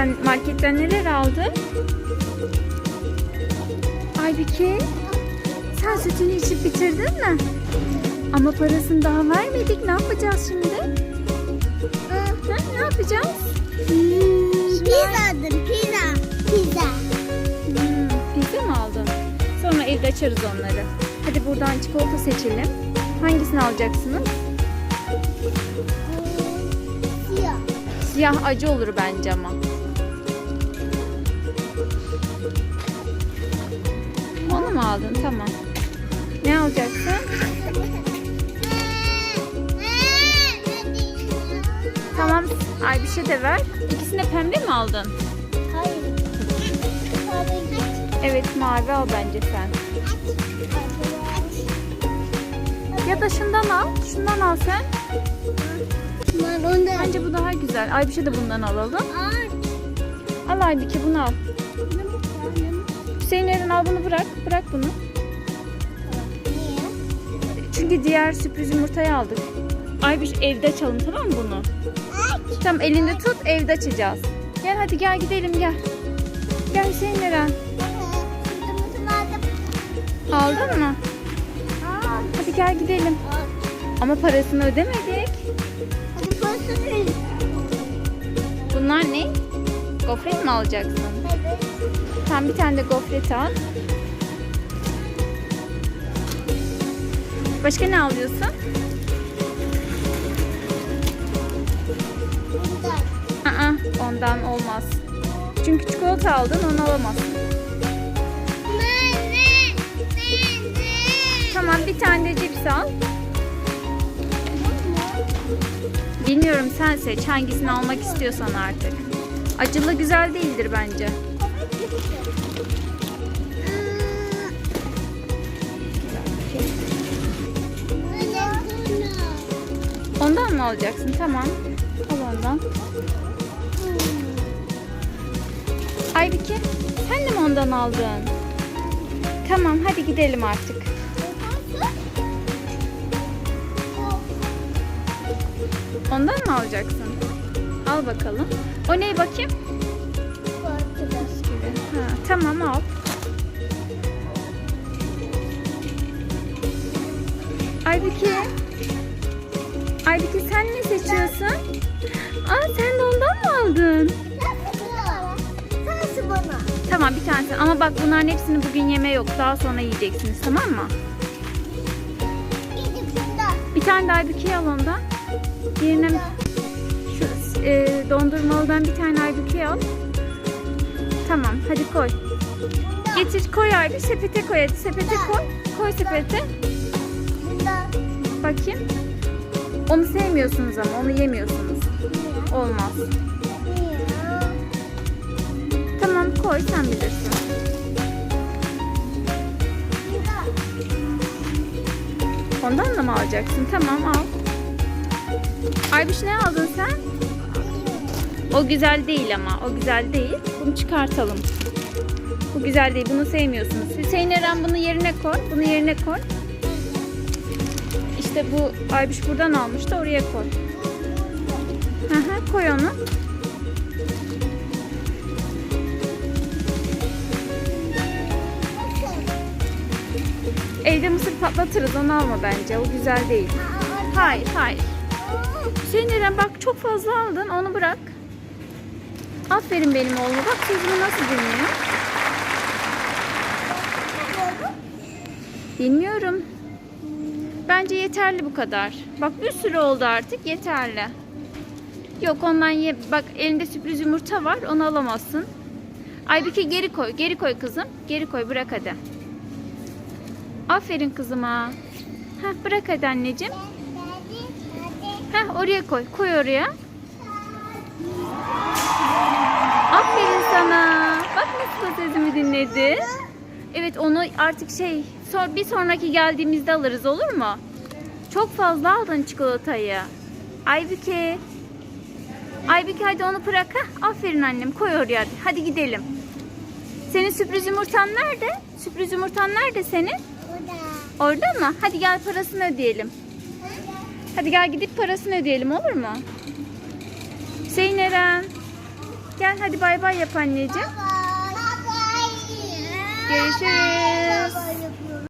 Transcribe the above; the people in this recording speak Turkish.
Sen marketten neler aldın? Aybike, sen sütünü içip bitirdin mi? Ama parasını daha vermedik. Ne yapacağız şimdi? Ha, ne yapacağız? Pizza aldım pizza. Pizza. Hmm, pizza mı aldın? Sonra evde açarız onları. Hadi buradan çikolata seçelim. Hangisini alacaksınız? Siyah. Siyah acı olur bence ama. Mu aldın? Tamam. Ne alacaksın? Tamam. Ay bir şey de ver. İkisini de pembe mi aldın? Hayır. Evet mavi al bence sen. Ya da şundan al. Şundan al sen. Bence bu daha güzel. Ay bir şey de bundan alalım. Al Aybike bunu al. Hüseyin Eren al bunu bırak. Bırak bunu. Niye? Çünkü diğer sürpriz yumurtayı aldık. Aybiş evde açalım tamam mı bunu? Tamam elinde tut evde açacağız. Gel hadi gel gidelim gel. Gel Hüseyin Eren. Aldın mı? Hadi gel gidelim. Ama parasını ödemedik. Bunlar ne? Gofret mi alacaksın? Tamam bir tane de gofret al. Başka ne alıyorsun? Bundan. Aa, ondan olmaz. Çünkü çikolata aldın onu alamazsın. Tamam bir tane de cips al. Bilmiyorum sen seç hangisini almak istiyorsan artık. Acılı güzel değildir bence. Alacaksın? Tamam. Al ondan. Aybike sen de mi ondan aldın? Tamam hadi gidelim artık. Ondan mı alacaksın? Al bakalım. O ne bakayım? Ha, tamam al. Aybike. Aybike sen ne seçiyorsun? Aa sen de ondan mı aldın? Sensin bana. Tamam bir tanesi ama bak bunların hepsini bugün yeme yok. Daha sonra yiyeceksiniz tamam mı? Bir tane de Aybüke'ye al ondan. Yerine şu e, dondurmalıdan bir tane Aybüke'ye al. Tamam hadi koy. Getir koy Aybü sepete koy hadi sepete koy. Koy sepete. Bakayım. Onu sevmiyorsunuz ama onu yemiyorsunuz. Olmaz. Tamam koy sen bilirsin. Ondan da mı alacaksın? Tamam al. Aybiş ne aldın sen? O güzel değil ama. O güzel değil. Bunu çıkartalım. Bu güzel değil. Bunu sevmiyorsunuz. Hüseyin Eren bunu yerine koy. Bunu yerine koy. İşte bu Aybiş buradan almıştı. Oraya koy. Hı, koy onu. Evde mısır patlatırız. Onu alma bence. O güzel değil. Hayır, hayır. Hüseyin bak çok fazla aldın. Onu bırak. Aferin benim oğluma. Bak sözümü nasıl dinliyor. Bilmiyorum. Bence yeterli bu kadar. Bak bir sürü oldu artık. Yeterli. Yok ondan ye. Bak elinde sürpriz yumurta var. Onu alamazsın. Aybüke geri koy. Geri koy kızım. Geri koy. Bırak hadi. Aferin kızıma. Heh, bırak hadi anneciğim. Heh, oraya koy. Koy oraya. Aferin sana. Bak nasıl sözümü dinledi. Evet onu artık şey bir sonraki geldiğimizde alırız olur mu? Çok fazla aldın çikolatayı. Aybüke. Aybüke hadi onu bırak. Heh, aferin annem koy oraya hadi. Hadi gidelim. Senin sürpriz yumurtan nerede? Sürpriz yumurtan nerede senin? Orada mı? Hadi gel parasını ödeyelim. Hadi gel gidip parasını ödeyelim olur mu? Hüseyin Eren. Gel hadi bay bay yap anneciğim. Bye 谢谢